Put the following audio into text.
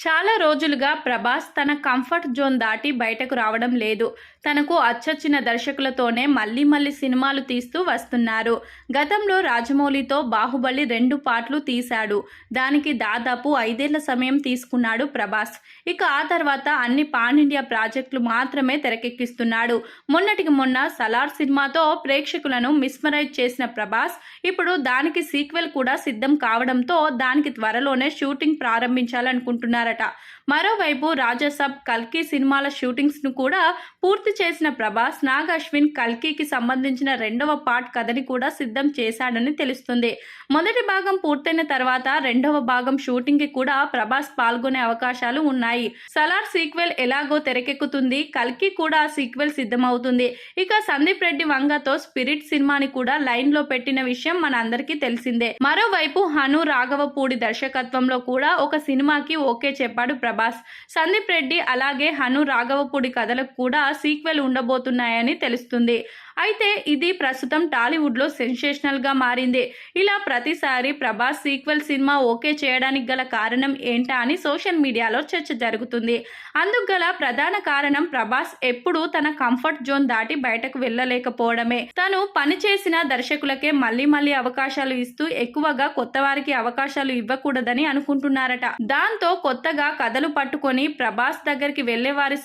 చాలా రోజులుగా ప్రభాస్ తన కంఫర్ట్ జోన్ దాటి బయటకు రావడం లేదు. తనకు అచ్చొచ్చిన దర్శకులతోనే మళ్ళీ మళ్ళీ సినిమాలు తీస్తూ వస్తున్నారు. గతంలో రాజమౌళితో బాహుబలి రెండు పాటలు తీశాడు. దానికి దాదాపు ఐదేళ్ళ సమయం తీసుకున్నాడు ప్రభాస్. ఇక ఆ తర్వాత అన్ని పాన్ ఇండియా ప్రాజెక్టులు మాత్రమే తెరకెక్కిస్తున్నాడు. మొన్నటికి మొన్న సలార్ సినిమాతో ప్రేక్షకులను మిస్మరైజ్ చేసిన ప్రభాస్ ఇప్పుడు దానికి సీక్వెల్ కూడా సిద్ధం కావడంతో దానికి త్వరలోనే షూటింగ్ ప్రారంభించాలనుకుంటున్నారు చేశారట. మరోవైపు రాజసబ్ కల్కి సినిమాల షూటింగ్స్ను కూడా పూర్తి చేసిన ప్రభాస్ నాగ్ అశ్విన్ కల్కికి సంబంధించిన రెండవ పార్ట్ కథని కూడా సిద్ధం చేశాడని తెలుస్తుంది. మొదటి భాగం పూర్తయిన తర్వాత రెండవ భాగం షూటింగ్కి కూడా ప్రభాస్ పాల్గొనే అవకాశాలు ఉన్నాయి. సలార్ సీక్వెల్ ఎలాగో తెరకెక్కుతుంది కల్కి కూడా సీక్వెల్ సిద్ధమవుతుంది. ఇక సందీప్ రెడ్డి వంగతో స్పిరిట్ సినిమాని కూడా లైన్లో పెట్టిన విషయం మన అందరికీ తెలిసిందే. మరోవైపు హను రాఘవపూడి దర్శకత్వంలో కూడా ఒక సినిమాకి ఓకే చెప్పాడు ప్రభాస్. సందీప్ రెడ్డి అలాగే హను రాఘవపూడి కథలకు కూడా సీక్వెల్ ఉండబోతున్నాయని తెలుస్తుంది. అయితే ఇది ప్రస్తుతం టాలీవుడ్లో సెన్సేషనల్గా మారింది. ఇలా ప్రతిసారి ప్రభాస్ సీక్వెల్ సినిమా ఓకే చేయడానికి గల కారణం ఏంటా అని సోషల్ మీడియాలో చర్చ జరుగుతుంది. అందుకు గల ప్రధాన కారణం ప్రభాస్ ఎప్పుడూ తన కంఫర్ట్ జోన్ దాటి బయటకు వెళ్ళలేకపోవడమే. తను పనిచేసిన దర్శకులకే మళ్ళీ మళ్ళీ అవకాశాలు ఇస్తూ ఎక్కువగా కొత్త వారికి అవకాశాలు ఇవ్వకూడదని అనుకుంటున్నారట. దాంతో కొత్తగా కథలు పట్టుకొని ప్రభాస్ దగ్గరికి వెళ్ళే వారి